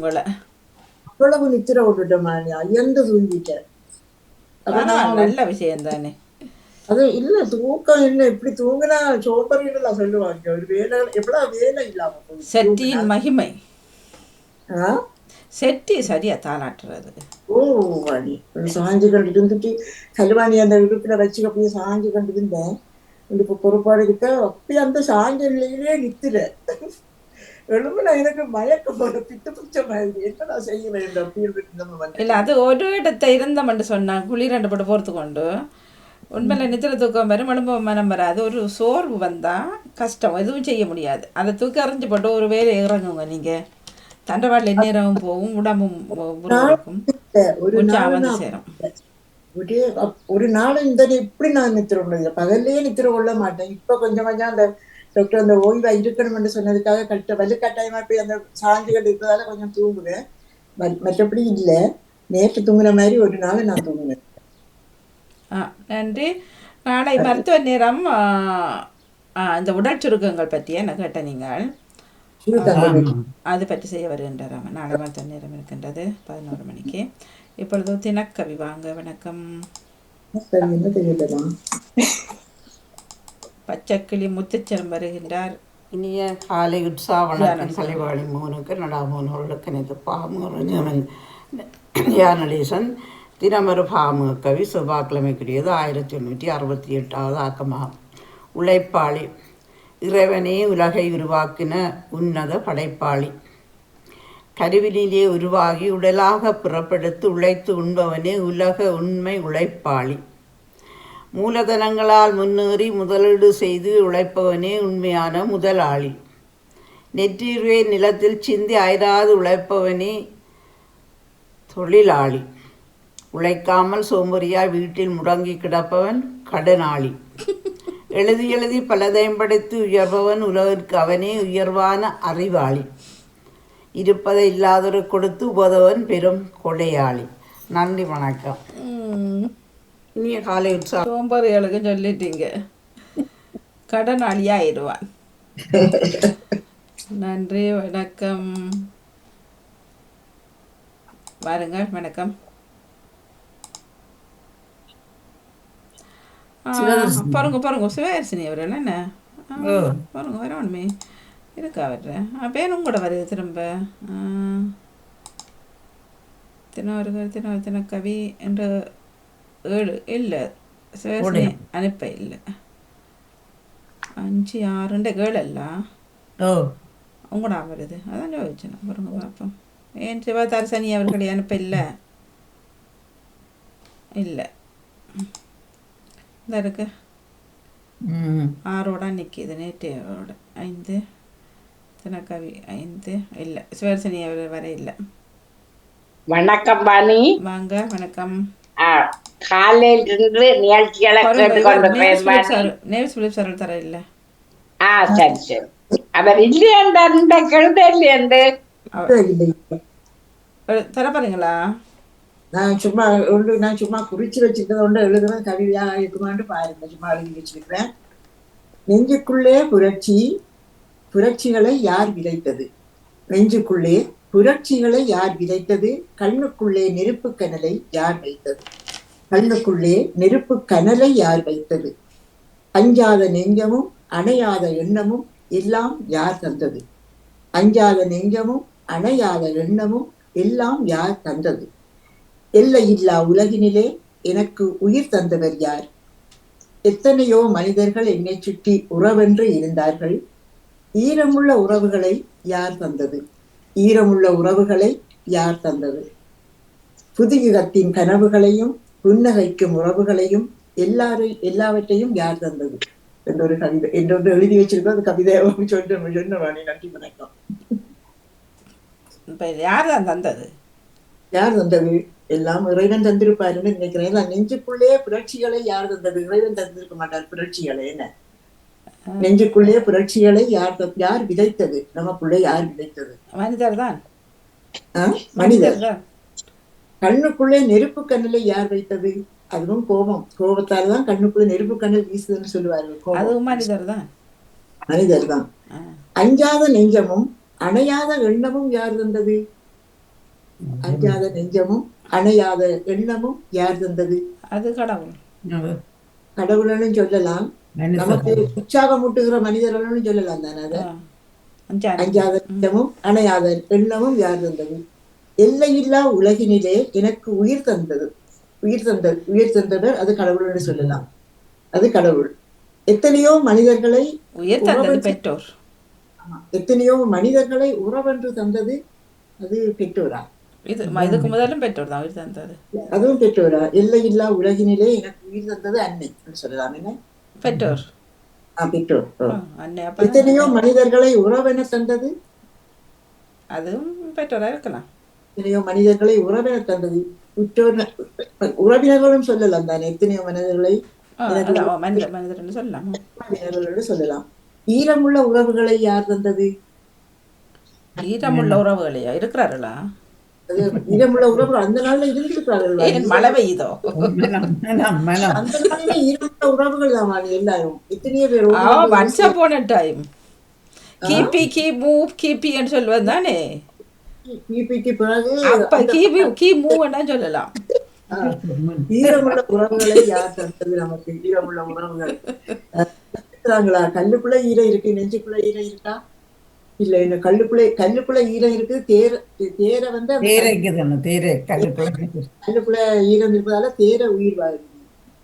உங்களை. அவ்வளவு நித்திர விட்டுட்டேன் அயர்ந்து தூங்கிட்டேன். நல்ல விஷயம் தானே. அது இல்ல தூக்கம் இல்ல. இப்படி தூங்கினா சோம்பறின்னு சொல்லுவாங்க. ஒரு வேலை எவ்வளவு வேலை இல்லாம. செட்டியின் மகிமை? செட்டி சரியா தாளாட்டுறது. ஓ வாணி சாஞ்சு கண்டு இருந்துட்டு கல்வாணி அந்த இடுப்புல வச்சு அப்படியே சாஞ்சு கண்டு இருந்தேன். இப்போ பொறுப்பாடு இருக்க அப்படியே அந்த சாஞ்ச நிலையிலே எழும்புல எனக்கு மயக்கம் பிடிச்ச மாதிரி. என்னடா இல்ல அது ஒரு இடத்த இருந்தமென்று சொன்னா குளிர் ரெண்டு போட்டு போறது கொண்டு. உண்மையில நித்திர தூக்கம் வரும் எலும்பு மனம் வராது ஒரு சோர்வு வந்தா கஷ்டம். எதுவும் செய்ய முடியாது. அதை தூக்கி அறிஞ்சு போட்டு ஒரு வேலை இறங்குங்க நீங்க. தண்டவாட்டில் நேரமும் போகும் உடம்பும் ஒரு வந்து சேரும். ஒரே ஒரு நாள் இந்த இப்படி நான் நித்திர கொள்ள பகல்லையே நித்திர கொள்ள மாட்டேன். இப்ப கொஞ்சம் கொஞ்சம் அந்த டாக்டர் அந்த ஓய்வா இருக்கணும்னு சொன்னதுக்காக கட்ட வலு கட்டாயமா போய் அந்த சாஞ்சுகள் இருக்கிறதால கொஞ்சம் தூங்குவேன் மற்றபடி இல்ல. நேற்று தூங்குன மாதிரி ஒரு நாள் நான் தூங்குவேன் ஆ நன்றி. நாளை மருத்துவ நேரம் இந்த உடல் சுருக்கங்கள் பற்றி என்ன கேட்ட நீங்கள்? அது பற்றி செய்ய வருகின்றார் அவன் நாளை மருத்துவ நேரம் இருக்கின்றது பதினோரு மணிக்கு. இப்பொழுது தினக்கவி வாங்க. வணக்கம். பச்சைக்கிளி முத்துச்சரம் வருகின்றார். இனிய காலை உற்சாக வணக்கம். கலைவாணி மோனுக்கு நடாமோனவர்களுக்கு எனது பாமுறன் யானடேசன் தினமரு பாமு கவி செவ்வாய்க்கிழமைக்குரியது ஆயிரத்தி எண்ணூற்றி அறுபத்தி எட்டாவது ஆக்கமாகும். உழைப்பாளி இறைவனே உலகை உருவாக்கின உன்னத படைப்பாளி. கருவினிலே உருவாகி உடலாக புறப்படுத்து உழைத்து உண்பவனே உலக உண்மை உழைப்பாளி. மூலதனங்களால் முன்னேறி முதலீடு செய்து உழைப்பவனே உண்மையான முதலாளி. நெற்றியுவே நிலத்தில் சிந்தி அயராது உழைப்பவனே தொழிலாளி. உழைக்காமல் சோம்பறியாய் வீட்டில் முடங்கி கிடப்பவன் கடனாளி. எழுதி எழுதி பலதயம்படைத்து உயர்பவன் உலகிற்கு அவனே உயர்வான அறிவாளி. இருப்பதை இல்லாதொரு கொடுத்து உபதவன் பெரும் கொடையாளி. நன்றி வணக்கம். இனிய காலை உற்சாகம் சோம்பேறிகளுக்கு சொல்லிட்டீங்க. கடனாளியா ஆயிடுவான் நன்றி வணக்கம். வாருங்கள் வணக்கம். பாருங்க பாருங்க சிவகாசினி அவர் என்ன பாருங்க வரணுமே இருக்கா அவர்? பேரும் கூட வருது திரும்ப. ஆ. தினவர்கள் தின தின கவி என்ற ஏழு இல்லை சிவகாசினி அனுப்ப இல்லை அஞ்சு ஆறுண்ட கேளல்ல ஓ உங்களா வருது அதான் யோசிச்சேன் பாருங்க பார்ப்போம் ஏன் சிவதாரசனி அவர்களை அனுப்ப இல்லை இல்லை இந்த இருக்கு ஆறோட நிற்கிது நேற்றையோட ஐந்து தினக்கவி ஐந்து இல்லை சிவரசனி அவர் வர இல்லை வணக்கம் பாணி வாங்க வணக்கம் ஆ, காலையில இருந்து நிகழ்ச்சிகளை தர இல்லை ஆ சரி சரி அவர் இல்லையண்ட கழுத இல்லையண்டு இல்லை தர பாருங்களா நான் சும்மா ஒன்று நான் சும்மா குறிச்சு வச்சிருக்கிறத ஒன்று எழுதுறேன் கவிதையா இருக்குமான்னு பாருங்க சும்மா எழுதி வச்சிருக்கிறேன் நெஞ்சுக்குள்ளே புரட்சி புரட்சிகளை யார் விதைத்தது நெஞ்சுக்குள்ளே புரட்சிகளை யார் விதைத்தது கண்ணுக்குள்ளே நெருப்பு கனலை யார் வைத்தது கண்ணுக்குள்ளே நெருப்பு கனலை யார் வைத்தது? அஞ்சாத நெஞ்சமும் அணையாத எண்ணமும் எல்லாம் யார் தந்தது? அஞ்சாத நெஞ்சமும் அணையாத எண்ணமும் எல்லாம் யார் தந்தது? எல்லையில்லா உலகினிலே எனக்கு உயிர் தந்தவர் யார்? எத்தனையோ மனிதர்கள் என்னை சுற்றி உறவென்று இருந்தார்கள். ஈரமுள்ள உறவுகளை யார் தந்தது? ஈரமுள்ள உறவுகளை யார் தந்தது? புதுயுகத்தின் கனவுகளையும் புன்னகைக்கும் உறவுகளையும் எல்லாரும் எல்லாவற்றையும் யார் தந்தது? என்ற ஒரு கவிதை என்றொன்று எழுதி வச்சிருக்கோம் அது கவிதை சொன்ன சொன்ன வாணி நன்றி வணக்கம். இப்போ யார் தான் தந்தது? யார் தந்தது? எல்லாம் இறைவன் தந்திருப்பாருன்னு நினைக்கிறேன். நான் நெஞ்சுக்குள்ளே புரட்சிகளை யார் தந்தது? இறைவன் தந்திருக்க மாட்டார் புரட்சிகளை என்ன? நெஞ்சுக்குள்ளே புரட்சிகளை யார் யார் விதைத்தது? நமக்குள்ளே யார் விதைத்தது? மனிதர் தான்? மனிதர். தான் கண்ணுக்குள்ளே நெருப்பு கண்ணிலை யார் வைத்தது? அதுவும் கோபம். கோபத்தால தான் கண்ணுக்குள்ளே நெருப்பு கண்ணில் வீசுதுன்னு சொல்லுவார்கள். கோபம். அதுவும் மனிதர் தான் மனிதர் தான். அஞ்சாத நெஞ்சமும் அணையாத எண்ணமும் யார் தந்தது? அஞ்சாத நெஞ்சமும் அணையாத எண்ணமும் யார் தந்தது? அது கடவுள். அது. கடவுள்னு சொல்லலாம். நமக்கு உற்சாகமூட்டுகிற மனிதர்கள்னு சொல்லலாம் தானே அஞ்சாத நெஞ்சமும் அணையாத எண்ணமும் யார் தந்தது? எல்லையில்லா உலகினிலே எனக்கு உயிர் தந்தது. உயிர் தந்தது உயிர் தந்தவர் அது கடவுள்னு சொல்லலாம். அது கடவுள். எத்தனையோ மனிதர்களை பெற்றோர். எத்தனையோ மனிதர்களை உறவென்று தந்தது அது பெற்றோரா? இது இதுக்கு முதலும் பெற்றோர் தான் உயிர் தந்தது. அதுவும் பெற்றோரா? எல்லையில்லா உலகினிலே எனக்கு உயிர் தந்தது அன்னை என்று சொல்லலாம் என்ன? பெற்றோர். பெற்றோர். எத்தனையோ மனிதர்களை உறவென தந்தது? அதுவும் பெற்றோரா இருக்கலாம். எத்தனையோ மனிதர்களை உறவென தந்தது. உற்றோர் உறவினர்களும் சொல்லலாம் தானே. எத்தனையோ மனிதர்களை உறவினர்களோடு சொல்லலாம். ஈரமுள்ள உறவுகளை யார் தந்தது? ஈரமுள்ள உறவுகளையா? இருக்கிறார்களா? ஈரமுள்ள உறவுகள் அந்த நாள்ல இருந்திருக்கிறார்கள். மழை பெய்யுதோ. அந்த நாள்ல ஈரமுள்ள உறவுகள் தான் எல்லாரும். எத்தனையோ பேர் ஒன்ஸ் அப்பான் டைம் கிபி கி மூவ் கிபின்னு சொல்வது தானே? பிபிக்கு பிறகு அப்ப கிபி கி மூவ்னா சொல்லலாம். ஈரமுள்ள உறவுகளை யார் தந்தது நமக்கு ஈரமுள்ள உறவுகள் இருக்கிறாங்களா கல்லுக்குள்ள ஈரம் இருக்கு. நெஞ்சுக்குள்ள ஈரம் இருக்கா? இல்ல இந்த கல்லுக்குள்ள கல்லுக்குள்ள ஈரம் இருக்கு. தேர தேரை வந்து கல்லுக்குள்ள ஈரம் இருப்பதால தேர உயிர் வாழுது.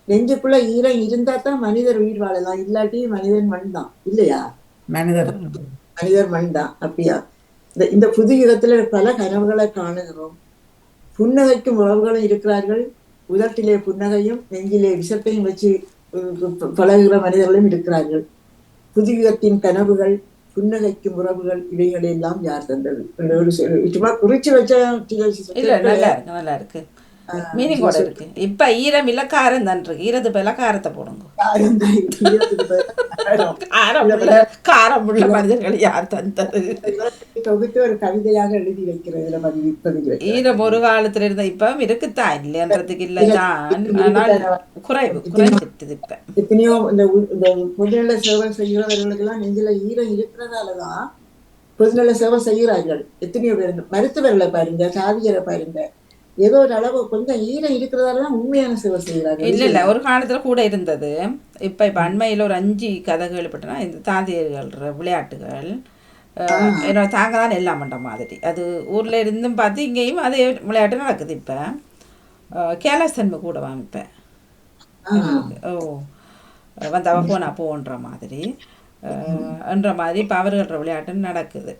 நெஞ்சுக்குள்ள ஈரம் இருந்தா தான் மனிதர் உயிர் வாழலாம். இல்லாட்டி மனிதன் மண் தான். இல்லையா? மனிதர். மனிதர் மண் தான். அப்படியா? இந்த புது யுகத்துல பல கனவுகளை காணுகிறோம். புன்னகைக்கும் உறவுகளும் இருக்கிறார்கள். உதட்டிலே புன்னகையும் நெஞ்சிலே விஷத்தையும் வச்சு பழகுகிற மனிதர்களும் இருக்கிறார்கள். புது யுகத்தின் கனவுகள் புன்னகைக்கும் உறவுகள் இவைகளை எல்லாம் யார் தந்தது? சும்மா குறிச்சு வச்ச இருக்கு நல்லா இருக்கு. மீனிங் கூட இருக்கு. இப்ப ஈரம் இல்ல காரம் தான் இருக்கு. ஈரத்து பேல காரத்தை போடுங்க. காரம் பதிலா உள்ள மனிதர்கள் யார் தந்தது தொகுத்து ஒரு கவிதையாக எழுதி வைக்கிறதுல. ஈரம் ஒரு காலத்துல இருந்த இப்ப இருக்குத்தான் இல்லைன்றதுக்கு இல்ல தான். ஆனால் குறைவு குறைஞ்சிட்டுது இப்ப. எத்தனையோ இந்த பொதுநல சேவை செய்கிறவர்களுக்கெல்லாம் நெஞ்சில ஈரம் இருக்கிறதாலதான் பொதுநல சேவை செய்கிறார்கள். எத்தனையோ பேர். மருத்துவர்களை பாருங்க சாதியரை பாருங்க. ஏதோ ஒரு அளவு கொஞ்சம் ஈரம் இருக்கிறதாலதான் உண்மையான சேவை செய்கிறார்கள் இல்ல இல்ல ஒரு காலத்துல கூட இருந்தது. இப்ப இப்ப அண்மையில ஒரு அஞ்சு கதை கேள்விப்பட்டேன்னா இந்த தாந்தியர்கள் விளையாட்டுகள் என்னோட தாங்க தான் எல்லாம் பண்ற மாதிரி. அது ஊர்ல இருந்தும் பார்த்து இங்கேயும் அதே விளையாட்டு நடக்குது இப்ப. கேலசன்மை கூட வாமிப்பேன் ஓ வந்து அவ போனா போன்ற மாதிரி. என்ற மாதிரி இப்போ அவர்கள்ற விளையாட்டு நடக்குது.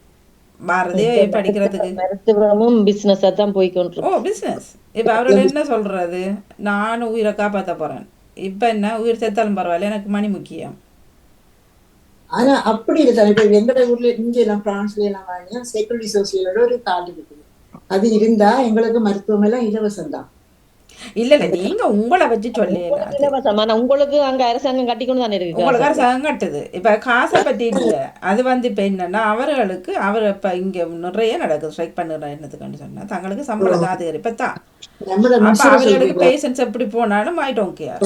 பாரதியே படிக்கிறதுக்கு. மருத்துவமும் பிசினஸா தான் போய்க்கொண்டு ஓ பிஸ்னஸ் இப்போ அவர்கள் என்ன சொல்றது நானும் உயிரை காப்பாற்ற போறேன். இப்போ என்ன? உயிர் செத்தாலும் பரவாயில்ல எனக்கு மணி முக்கியம். ஆனா அப்படி இல்லை இப்ப எங்கட ஊர்ல இங்க எல்லாம் பிரான்ஸ்ல எல்லாம் வாங்கினா செக்யூரிட்டி சோசியலோட ஒரு கார்டு இருக்குது. அது இருந்தா எங்களுக்கு மருத்துவம் எல்லாம் இலவசம் தான். இல்ல இல்ல நீங்க உங்களை வச்சு ஆனா உங்களுக்கு அங்க அரசாங்கம் கட்டிக்கொண்டு தானே இருக்கு உங்களுக்கு அரசாங்கம் கட்டுது. இப்ப காசை பத்தி இல்ல. அது வந்து இப்ப என்னன்னா அவர்களுக்கு அவர் இப்ப இங்க நிறைய நடக்குது. ஸ்ட்ரைக் பண்ணுற என்னத்துக்குன்னு சொன்னா தங்களுக்கு சம்பளம் தான் நம்மளோட அப்ப மின்சார அவர்களுக்கு பேஷன்ஸ் எப்படி போனாலும் ஐ டோன்ட் கேர்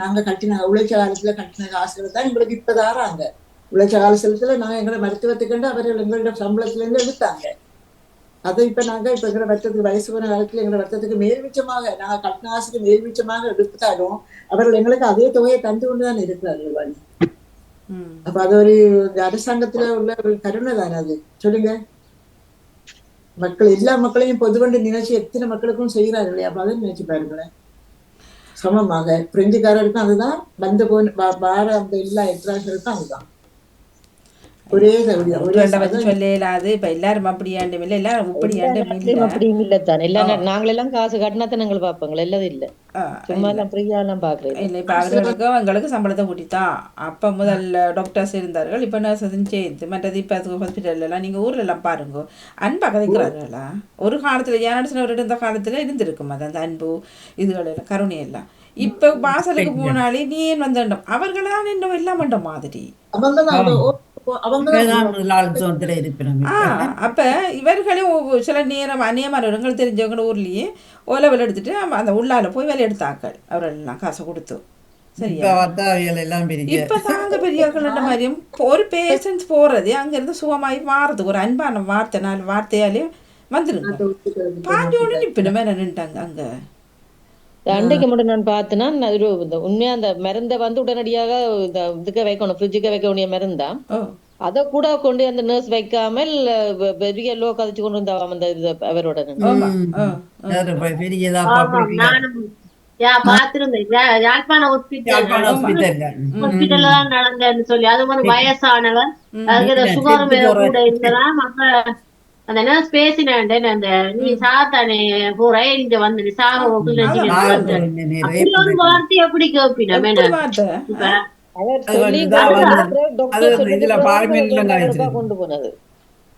நாங்க கட்டின உழைச்ச காலத்துல கட்டின காசுகள் தான் எங்களுக்கு இப்ப தாராங்க. உழைச்ச காலத்துல நாங்க எங்களை மருத்துவத்துக்கு அவர்கள் எங்களோட சம்பளத்துல இருந்து எடுத்தாங்க. அதை இப்ப நாங்க இப்ப எங்களை வருத்தத்துக்கு வயசு போன காலத்துல எங்களை வருத்தத்துக்கு மேல்மிச்சமாக நாங்க கட்டின காசுக்கு மேல்மிச்சமாக எடுத்தாலும் அவர்கள் எங்களுக்கு அதே தொகையை தந்து கொண்டுதான் இருக்கிறார்கள் வாணி. அப்ப அது ஒரு அரசாங்கத்துல உள்ள ஒரு கருணை தானே அது? சொல்லுங்க. மக்கள் எல்லா மக்களையும் பொதுவண்டு நினைச்சு எத்தனை மக்களுக்கும் செய்கிறார்கள் அப்ப அதை நினைச்சு பாருங்களேன். சமமாக பிரெஞ்சுக்காரருக்கும் அதுதான் வந்த போன வார அந்த எல்லா எட்ராக்களுக்கும் அதுதான். ஒரே இப்ப எல்லாரும் அப்படியாண்டும் இல்லை எல்லாரும் இப்படியாண்டும் இல்லை அப்படியும் இல்ல தானே இல்ல நாங்களெல்லாம் காசு கட்டினா தான் நாங்கள் எல்லாம் இல்ல ஆ, சும்மா எல்லாம் ஃப்ரீயா எல்லாம் பாக்குறேன் இல்லை இப்போ எங்களுக்கு சம்பளத்தை கூட்டித்தான். அப்போ முதல்ல டாக்டர்ஸ் இருந்தார்கள். இப்போ நர்ஸஸும் சேர்ந்து மற்றது இப்போ அது ஹாஸ்பிட்டல்லாம் நீங்கள் ஊர்ல எல்லாம் பாருங்க. அன்பு கதைக்கிறார்களா? ஒரு காலத்தில் ஏனாடிசினவர் இருந்த காலத்தில் இருந்திருக்கும். அது அந்த அன்பு இதுகள் எல்லாம் கருணை எல்லாம். இப்போ வாசலுக்கு போனாலே நீ ஏன் வந்தோம் அவர்களான் இன்னும் எல்லாம் பண்ண மாதிரி. ஓ- ஓ- அப்போ இவர்களையும் ஒவ்வொரு சில நேரம் அந்நியமானவர்கள் தெரிஞ்சவங்க ஊர்லேயே ஓலவல் எடுத்துட்டு அந்த உள்ளால போய் வேலை எடுத்தாக்கள் அவர்கள்லாம் காசை கொடுத்து. மாதிரியும் ஒரு பேஷன்ஸ் போறது அங்க இருந்து சுகமாயி மாறுது. ஒரு அன்பான வார்த்தை நாலு வார்த்தையாலே வந்துருங்க பாஞ்சோடு நிப்பின மேல நின்ட்டாங்க அங்க. அன்றைக்கு மட்டும் நான் பார்த்தேன்னா நான் ஒரு இந்த உண்மையா அந்த மருந்தை வந்து உடனடியாக இந்த இதுக்கு வைக்கணும் ஃப்ரிட்ஜுக்கு வைக்க வேண்டிய மருந்தா? அதை கூட கொண்டு அந்த நர்ஸ் வைக்காமல் பெரிய லோ கதைச்சு கொண்டு வந்தாவாம் அந்த இது அவரோட நடந்தேன்னு சொல்லி அது ஒரு வயசானவர் அதுக்கு இல்ல, சுகர் செத்து போற- கூட இருந்தலாம் அப்ப அந்த நர்ஸ் பேசினேன் அந்த நீ சாத்தானே போற இங்க வந்து நீ சாக வார்த்தை எப்படி கேப்பினா எப்படி வார்த்தை? அவர் அது சொல்லி வந்து தான் வந்து- அது டாக்டர் சொல்லி இதுல பார்லிமெண்ட்ல கொடுத்தா காய்ச்சிருக்கு. கொண்டு போனது.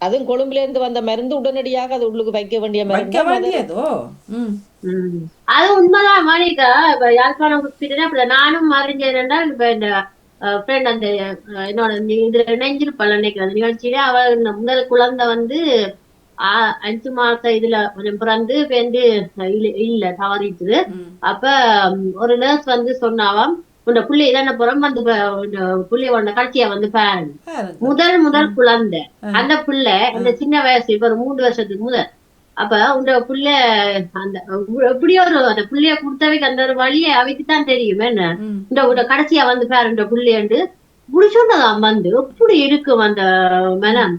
அதுவும் கொழும்புல இருந்து வந்த மருந்து உடனடியாக அது உள்ளுக்கு வைக்க வேண்டிய மருந்து. அது உண்மைதான் மாணிக்கா இப்ப யாழ்ப்பாணம் ஹாஸ்பிட்டல் அப்படி நானும் அறிஞர் இப்ப இந்த ஃப்ரெண்ட் அந்த என்னோட இதுல இணைஞ்சிருப்பாள் நினைக்கிறேன் அந்த நிகழ்ச்சியில அவ முதல் குழந்தை வந்து ஆ- அஞ்சு மாசம் இதுல கொஞ்சம் பிறந்து பேருந்து இல்ல இல்ல தவறிட்டுது அப்ப ஒரு நர்ஸ் வந்து சொன்னாவாம் உன்னை புள்ளி இதான புறம் வந்து புள்ளிய உன்னை கடைசியா வந்து பாருங்க. முதல் முதல் குழந்தை. அந்த பிள்ளை அந்த சின்ன வயசு இப்ப ஒரு மூணு வருஷத்துக்கு முதல். அப்ப உங்க புள்ள அந்த எப்படியோ ஒரு அந்த புள்ளைய கொடுத்தவைக்கு அந்த ஒரு வழியை அவைக்கு தான் தெரியும். என்ன? இந்த கடைசியா வந்து பாரு இந்த புள்ளையண்டு. சொன்னதாம் வந்து எப்படி இருக்கும் அந்த மனம்?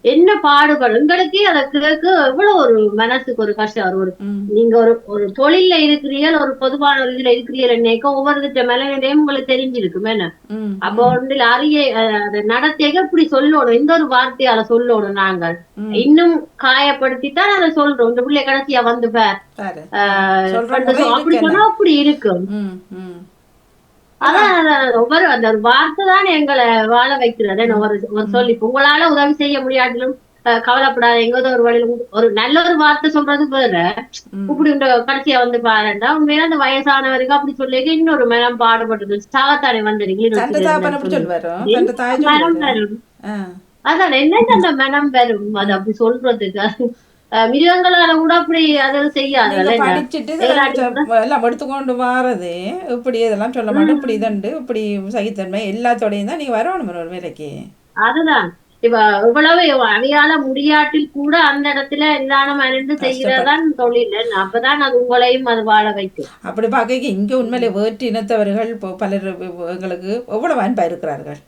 என்ன பாடுபடும் எங்களுக்கே அதை கேட்க எவ்வளவு ஒரு மனசுக்கு ஒரு கஷ்டம். ஒரு நீங்க ஒரு ஒரு தொழில்ல இருக்கிறீர்கள் ஒரு பொதுவான ஒரு இதுல இருக்கிறீர்கள் ஒவ்வொரு திட்ட மேலையும் உங்களுக்கு தெரிஞ்சிருக்கும் என்ன? அப்போ வந்து அறிய அதை நடத்தியக இப்படி சொல்லணும்? எந்த ஒரு வார்த்தையால சொல்லணும் நாங்கள். இன்னும் காயப்படுத்தி தான் அதை சொல்றோம். இந்த பிள்ளை கடைசியா வந்து அப்படி. சொன்னா அப்படி இருக்கும். அதான் ஒவ்வொரு அந்த ஒரு வார்த்தை தான் எங்களை வாழ வைக்கிறது. என்ன ஒரு ஒரு சொல்லி இப்ப உங்களால உதவி செய்ய முடியாட்டிலும் கவலைப்படாத எங்கேதோ ஒரு வழியில ஒரு நல்ல ஒரு வார்த்தை சொல்றது வேற. இப்படி இந்த கடைசியா வந்து பாருண்டா உண்மையில அந்த வயசானவருக்கு அப்படி சொல்லி இன்னொரு மேலம் பாடுபட்டது. சாகத்தானே மனம் ஆ. அதான் என்னென்ன அந்த மனம் வரும்? அது அப்படி சொல்றதுக்கு மிருகங்களால கூட அப்படி அதை செய்யாது. படிச்சுட்டு எல்லாம் எடுத்துக்கொண்டு வாரது. இப்படி இதெல்லாம் சொல்ல மாட்டேன் இப்படி இதண்டு இப்படி சகித்தன்மை எல்லாத்தோடையும் தான் நீங்க வரணும் ஒரு வேலைக்கு அதுதான். இப்ப இவ்வளவு அவையால முடியாட்டில் கூட அந்த இடத்துல நிதானம் அறிந்து செய்யறதுதான் தொழில் அப்பதான் அது உங்களையும் அது வாழ வைக்கும். அப்படி பார்க்க இங்க உண்மையிலே வேற்று இனத்தவர்கள் பலர் எங்களுக்கு எவ்வளவு அன்பா இருக்கிறார்கள்.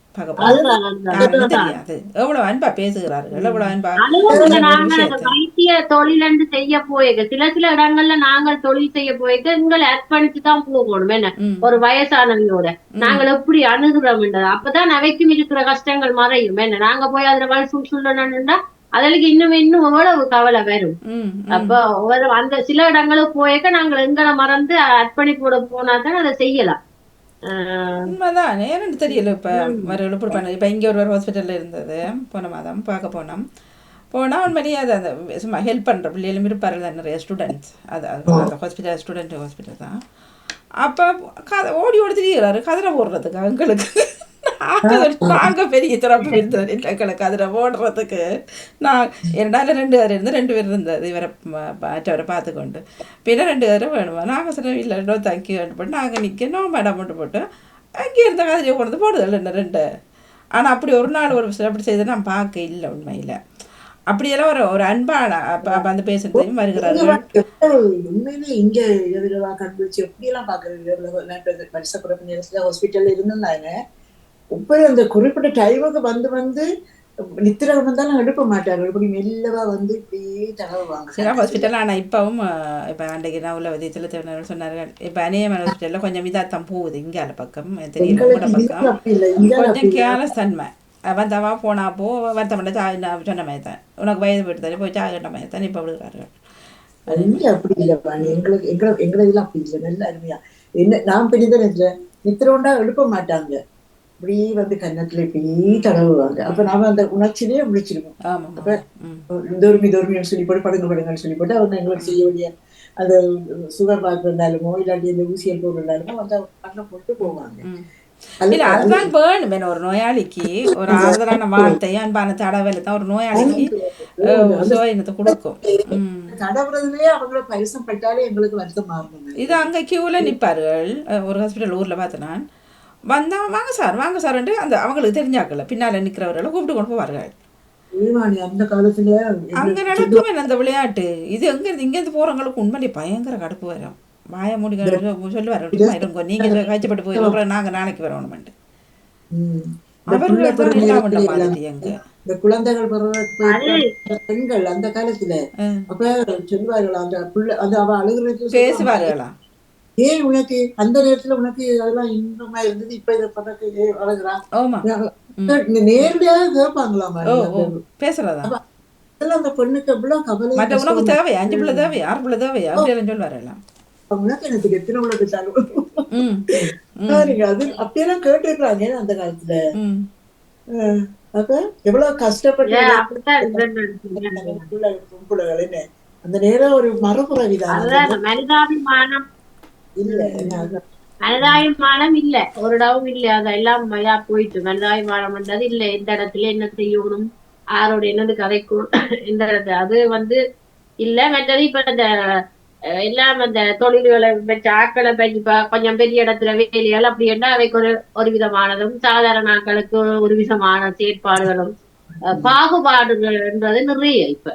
எவ்வளவு அன்பா பேசுகிறார்கள் அன்பா. வைத்திய செய்ய போயிருக்க சில சில இடங்கள்ல நாங்கள் தொழில் செய்ய போயிருக்க எங்களை அர்ப்பணிச்சு தான் போகணும் என்ன. ஒரு வயசானவங்களோட. நாங்கள் எப்படி அணுகுறோம் அப்பதான் அவைக்கும் இருக்கிற கஷ்டங்கள் மறையும் என்ன? நாங்க போய் அதுல வழி சுள் சொல்லணும்னா அதற்கு இன்னும் இன்னும் எவ்வளவு கவலை வரும். அப்ப ஒரு அந்த சில இடங்களுக்கு போயிருக்க நாங்கள் எங்களை மறந்து அர்ப்பணிப்போட போனா தான் அதை செய்யலாம். உண்மைதான்? ஏன்னு தெரியல இப்போ வர இப்படி பண்ண இப்போ இங்கே ஒரு ஹாஸ்பிட்டலில் இருந்தது. போன மாதம் பார்க்க போனோம். போனால் உண்மையிலேயே அது அந்த சும்மா ஹெல்ப் பண்ணுற பிள்ளைகளும் இருப்பார்கள் நிறைய ஸ்டூடெண்ட்ஸ் அது அந்த ஹாஸ்பிட்டல் ஸ்டூடெண்ட் ஹாஸ்பிட்டல் தான். அப்போ கதை ஓடி ஓடி திரிகிறாரு கதிரை போடுறதுக்கு எங்களுக்கு நாங்கள் பெரிய சிறப்பு இருந்தது எங்களுக்கு கதிரை போடுறதுக்கு நான் என்னால் ரெண்டு பேர் இருந்து ரெண்டு பேர் இருந்தது இவரை மற்றவரை பார்த்துக்கொண்டு பின்ன ரெண்டு பேரும் வேணுமா நாங்கள் சொன்னோம் இல்லை நோ தேங்க்யூ போட்டு நாங்கள் நிற்க நோ மேடம் மட்டும் போட்டு அங்கே இருந்த கதிரையை கொண்டு வந்து போடுதல் என்ன ரெண்டு ஆனால் அப்படி ஒரு நாள் ஒரு அப்படி செய்து நான் பார்க்க இல்லை உண்மையில் அப்படியெல்லாம் ஒரு ஒரு அன்பான அந்த பேசுகிறதையும் வருகிறார்கள் உண்மையிலே இங்க எதிரவா கண்டுபிடிச்சு எப்படி எல்லாம் பாக்குறது வருஷப்புறம் நேரத்துல ஹாஸ்பிட்டல்ல இருந்திருந்தாங்க இப்ப அந்த குறிப்பிட்ட டைமுக்கு வந்து வந்து நித்திர வந்தாலும் எழுப்ப மாட்டாங்க இப்படி மெல்லவா வந்து இப்படியே தடவுவாங்க சில ஹாஸ்பிட்டல் ஆனால் இப்போவும் இப்போ அன்றைக்கு நான் உள்ள விதத்தில் தேவனர் சொன்னார்கள். இப்போ அநேகமான ஹாஸ்பிட்டலில் கொஞ்சம் இதாத்தான் போகுது. இங்கால பக்கம் தெரியல கூட பக்கம். கொஞ்சம். கேர்லஸ் தன்மை வந்தவா போனா போ வருத்தப்பட்ட சா நான் சொன்ன மாதிரி தான். உனக்கு வயது போயிட்டு தானே போய் சாகிட்ட மாதிரி தான் இப்போ விடுகிறார்கள். இங்க அப்படி இல்லை பாணி எங்களுக்கு எங்களை எங்களதெல்லாம் அப்படி இல்லை. நல்ல அருமையா. என்ன நான் பெரியதான் நித்திரோண்டா எழுப்ப மாட்டாங்க. இப்படி வந்து கன்னத்துல இப்படி தடவுவாங்க. அப்ப நாம அந்த உணர்ச்சியிலேயே முடிச்சிருவோம் அப்ப தோர்மி தோர்மின்னு சொல்லி போட்டு படுங்க படுங்கன்னு சொல்லி போட்டு அவங்க எங்களுக்கு செய்ய வேண்டிய அந்த சுகர் பார்க்கறதாலுமோ இல்லாட்டி இந்த ஊசியல் போடுறதாலுமோ வந்து அவங்க போட்டு போவாங்க. இல்ல அதுதான் வேணும். ஒரு நோயாளிக்கு ஒரு ஆறுதலான வார்த்தையும் அன்பான தடவை தான் ஒரு நோயாளிக்கு சுவையினத்தை கொடுக்கும். தடவுறதுலயே அவங்கள பரிசம் பட்டாலே எங்களுக்கு வருத்தம் மாறணும் இது அங்கே க்யூவில் நிற்பார்கள் ஒரு ஹாஸ்பிட்டல் ஊரில் பார்த்தேன் நான். வந்தா வாங்க சார் வாங்க சார்ன்ட்டு அந்த அவங்களுக்கு தெரிஞ்சாக்கல. பின்னால் நிற்கிறவர்களை கூப்பிட்டு கொண்டு போவார்கள். அங்க நடக்குமே அந்த விளையாட்டு. இது எங்க இருந்து இங்க இருந்து போறவங்களுக்கு உண்மையிலே பயங்கர கடுப்பு வரும். வாய மூடி சொல்லுவார் இருங்கோ நீங்க காய்ச்சப்பட்டு போயிடும் நாங்க நாளைக்கு வரணுமெண்டு. இந்த குழந்தைகள் பெண்கள் அந்த காலத்துல. அப்ப சொல்லுவார்கள் அந்த புள்ள அந்த அவ அழுகுறது பேசுவார்களா? ஏன் உனக்கு அந்த நேரத்துல உனக்கு அதெல்லாம் இன்பமா இருந்தது? இப்ப இதை பண்ணக்கு ஏன் அழுகுறா? ஓமா இந்த நேரடியாக கேட்பாங்களாமா பேசுறதா? அதெல்லாம் அந்த பெண்ணுக்கு எவ்வளவு கவலை மற்ற உனக்கு தேவையா? அஞ்சு பிள்ளை தேவையா? ஆறு பிள்ளை தேவையா? அப்படி எல்லாம். சொல்லுவாரெல்லாம் உனக்கு எனக்கு எத்தனை உனக்கு தரும் ம் பாருங்க அது அப்படியெல்லாம் கேட்டுருக்காங்க அந்த காலத்துல? அப்ப எவ்வளவு கஷ்டப்பட்டு அந்த நேரம் ஒரு மறுபுறவிதான். அதான் மனிதாபிமானம் இல்ல மனிதாபிமானம் இல்ல ஒரு டவும் இல்ல அதெல்லாம் இதா போயிட்டு மனிதாபிமானம்ன்றது இல்ல. எந்த இடத்துல என்ன செய்யணும்? யாரோட என்னது கதைக்கும்? எந்த இடத்துல அது வந்து இல்ல. மற்றது இப்ப இந்த எல்லாம் அந்த தொழில்களை வச்ச ஆட்களை பற்றி கொஞ்சம் பெரிய இடத்துல வேலைகள் அப்படி என்ன அவைக்கு ஒரு ஒரு விதமானதும் சாதாரண ஆட்களுக்கு ஒரு விதமான செயற்பாடுகளும் அஹ், பாகுபாடுகள்ன்றது நிறைய இப்ப.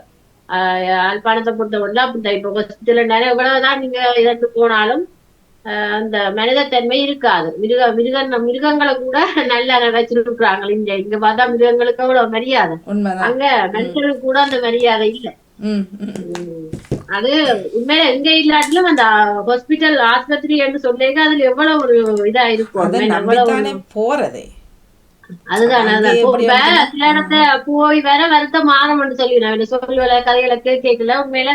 ஆஹ் யாழ்ப்பாணத்தை பொறுத்தவரையில அப்படித்தான். இப்ப ஹாஸ்பிட்டல் நிறைய எவ்வளவுதான் நீங்க இதற்கு போனாலும் அந்த மனிதத்தன்மை இருக்காது. மிருக மிருக மிருகங்களை கூட நல்லா வச்சிருக்கிறாங்க இங்க. இங்க பார்த்தா மிருகங்களுக்கு அவ்வளவு மரியாதை. அங்க மனுஷனுக்கு கூட அந்த மரியாதை இல்ல. அது உண்மையில எங்க இல்லாட்டிலும் அந்த ஹாஸ்பிட்டல் ஆஸ்பத்திரி என்று சொல்லிங்க அதுல எவ்வளவு ஒரு இதா இருக்கும். போறதே. அதுதான் அதுதான். சில இடத்த போய் வேற வருத்தம் மாறணும்னு சொல்லி நான் சொல்லுவல கதைகளை கேட்கல. உண்மையில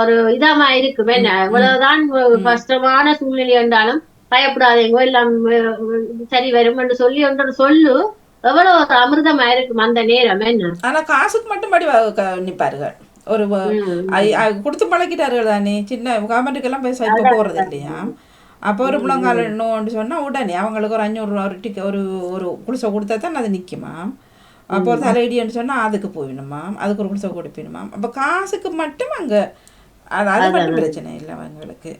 ஒரு இதாமா இருக்கு என்ன? இவ்வளவுதான் கஷ்டமான சூழ்நிலை என்றாலும் பயப்படாதீங்க எல்லாம் சரி வரும் என்று சொல்லி ஒன்று சொல்லு. எவ்வளவு ஒரு அமிர்தமா இருக்கும் அந்த நேரம் என்ன? ஆனா காசுக்கு மட்டும் படி நிப்பாருகள். ஒரு கொடுத்து பழக்கிட்டார்கள் தானே. சின்ன கவர்மெண்ட்டுக்கெல்லாம் பேச இப்போ போறது இல்லையா? அப்போ ஒரு முழங்கால இன்னும் சொன்னா உடனே அவங்களுக்கு ஒரு அஞ்சூறு ரூபா ஒரு டிக்கெட் ஒரு ஒரு குளிசை கொடுத்தா தான் அது நிக்குமா? அப்போ ஒரு தலையடின்னு சொன்னா அதுக்கு போயிடணுமா அதுக்கு ஒரு குளிசை கொடுப்பினுமா அப்போ காசுக்கு மட்டும் அங்க அது மட்டும் பிரச்சனை இல்லை அவங்களுக்கு.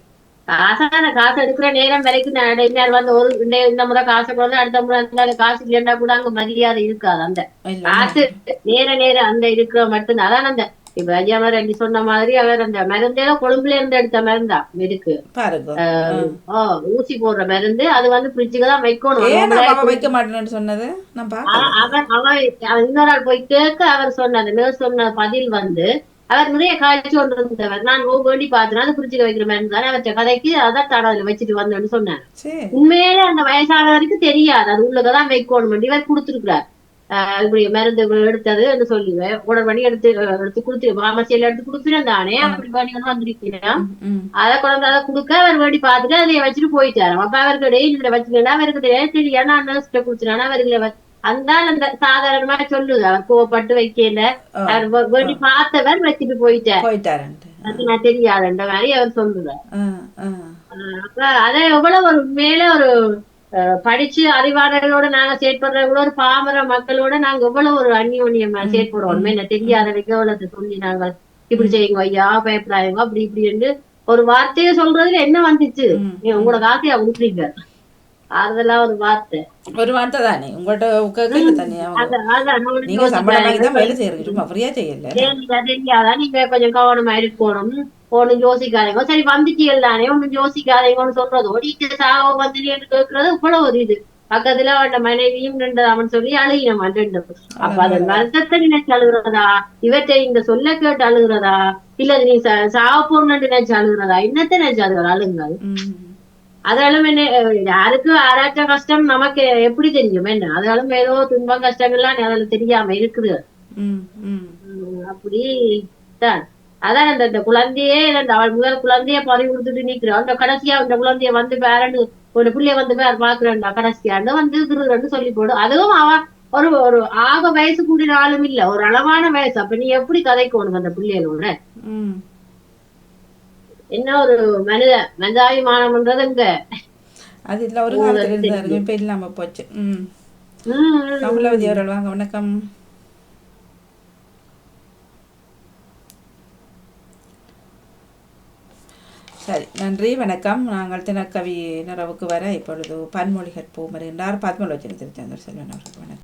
காசான காசு எடுக்கிற நேரம் வரைக்கும் இடையினர் வந்து ஒரு இந்த முறை காசை கொடுத்து அடுத்த முறை இருந்தாலும் காசு இல்லைன்னா கூட அங்க மரியாதை இருக்காது அந்த காசு நேர நேரம் அந்த இருக்கிற மட்டும்தான் அதான் அந்த இப்ப ஐயாமர் ரெண்டி சொன்ன மாதிரி அவர் அந்த மருந்தேதான் கொழும்புல இருந்து எடுத்த மருந்தா ஓ ஊசி போடுற மருந்து அது வந்து ஃப்ரிட்ஜுக்கு தான் வைக்கணும். வைக்க மாட்டேன்னு சொன்னது? அவன் அவன் இன்னொரு ஆள் போய் கேட்க அவர் சொன்னது நர்ஸ் சொன்ன பதில் வந்து அவர் நிறைய காய்ச்சி கொண்டு இருந்தவர் நான் ஓ வேண்டி பார்த்தேன் அது ஃப்ரிட்ஜுக்கு வைக்கிற மருந்து தானே அவற்றை கதைக்கு அதான் தான் அதுல வச்சுட்டு வந்தேன்னு சொன்னார். உண்மையிலே அந்த வயசான வரைக்கும் தெரியாது. அது உள்ளதான் வைக்கணும் இவர் கொடுத்துருக்கிறார். இப்படி மருந்து எடுத்தது என்று சொல்லி உடனே பண்ணி எடுத்து எடுத்து கொடுத்து பாமசியில எடுத்து கொடுத்துருந்தானே தானே அப்படி பண்ணி கொண்டு வந்திருக்கிறேன் அதை கொண்டு அதை கொடுக்க அவர் வேண்டி பார்த்துட்டு அதை வச்சுட்டு போயிட்டாரு. அப்ப அவருக்கு டெய்லி இதுல வச்சுக்கிட்டா அவருக்கு தெரியாது. தெரியா நான் நர்ஸ்கிட்ட கொடுத்துட்டானா அவருக்கு வ- அந்த சாதாரணமா சொல்லுது. அவர் கோவப்பட்டு வைக்கல. அவர் வேண்டி பார்த்தவர் வச்சுட்டு போயிட்டார். நான் தெரியாதுன்ற மாதிரி அவர் ஆ அப்ப அதை எவ்வளவு ஒரு மேல ஒரு படிச்சு அறிவாளர்களோட நாங்க செயற்படுறவங்களோட ஒரு பாமர மக்களோட நாங்க எவ்வளவு ஒரு அந்யோன்யமா செயற்படுவோம் என்ன தெரியாதவைக்கு எவ்வளவு சொல்லி நாங்க இப்படி செய்யுங்க ஐயா பயப்படாதீங்க அப்படி இப்படி என்று ஒரு வார்த்தையை சொல்றதுல என்ன வந்துச்சு. நீ உங்களோட காசையா கொடுக்குறீங்க அதெல்லாம் ஒரு வார்த்தை. ஒரு வார்த்தை தானே. உங்கள்கிட்ட கேட்கல தானே நீங்க சம்பளம் வாங்கி தான் வேலை செய்யறீங்க. சும்மா ஃப்ரீயா செய்யல. தெரியாதா? நீங்க கொஞ்சம் கவனமா இருக்கணும். ஒண்ணும் யோசிக்காதீங்க. சரி வந்துட்டீர்கள் தானே ஒண்ணும் யோசிக்காதீங்கன்னு சொல்றது. ஓடிட்டு சாக வந்து கேட்கறது இவ்வளவு ஒரு இது. பக்கத்துல அவன் மனைவியும் நின்று அவன் சொல்லி அழுகினமா ரெண்டு அப்ப அதன் வருத்தத்தை நினைச்சு அழுகுறதா? இவற்றை இந்த சொல்ல கேட்டு அழுகுறதா? இல்ல நீ சா- சாவ போன்னு நினைச்சு அழுகுறதா? என்னத்தை நினைச்சு அழுகுற? அழுங்க ம். அதாலும் என்ன அஹ் யாருக்கு ஆராய்ச்ச கஷ்டம் நமக்கு எப்படி தெரியும் என்ன அதாலும் ஏதோ துன்பம் கஷ்டங்கள்லாம் அதுல தெரியாம இருக்குது அப்படி தான் அதான் அந்த இந்த குழந்தையே அந்த அவள் முதல் குழந்தைய பறி கொடுத்துட்டு நிக்கிறோம் அந்த கடைசியா அந்த குழந்தைய வந்து பேரண்டு ஒரு பிள்ளைய வந்து பேர் பாக்குறேன்டா கடைசியாண்டு வந்து திருன்னு சொல்லி போடு அதுவும் அவ ஒரு ஒரு ஆக வயசு கூடின ஆளும் இல்ல ஒரு அளவான வயசு அப்ப நீ எப்படி கதைக்கணும் அந்த பிள்ளைகளோட என்ன ஒரு மனித மனிதாபிமானம்ன்றது இங்க? அது இல்ல ஒரு காலத்துல இருந்தாரு இப்ப இல்லாம போச்சு. ம். கமலவதி அவர்கள் வாங்க வணக்கம். சரி நன்றி வணக்கம். நாங்கள் தினக்கவி நிறவுக்கு வர இப்பொழுது பன்மொழிகள் பூமர் என்றார் பத்மலோச்சன திருச்செந்தூர் செல்வன் அவர்கள் வணக்கம்.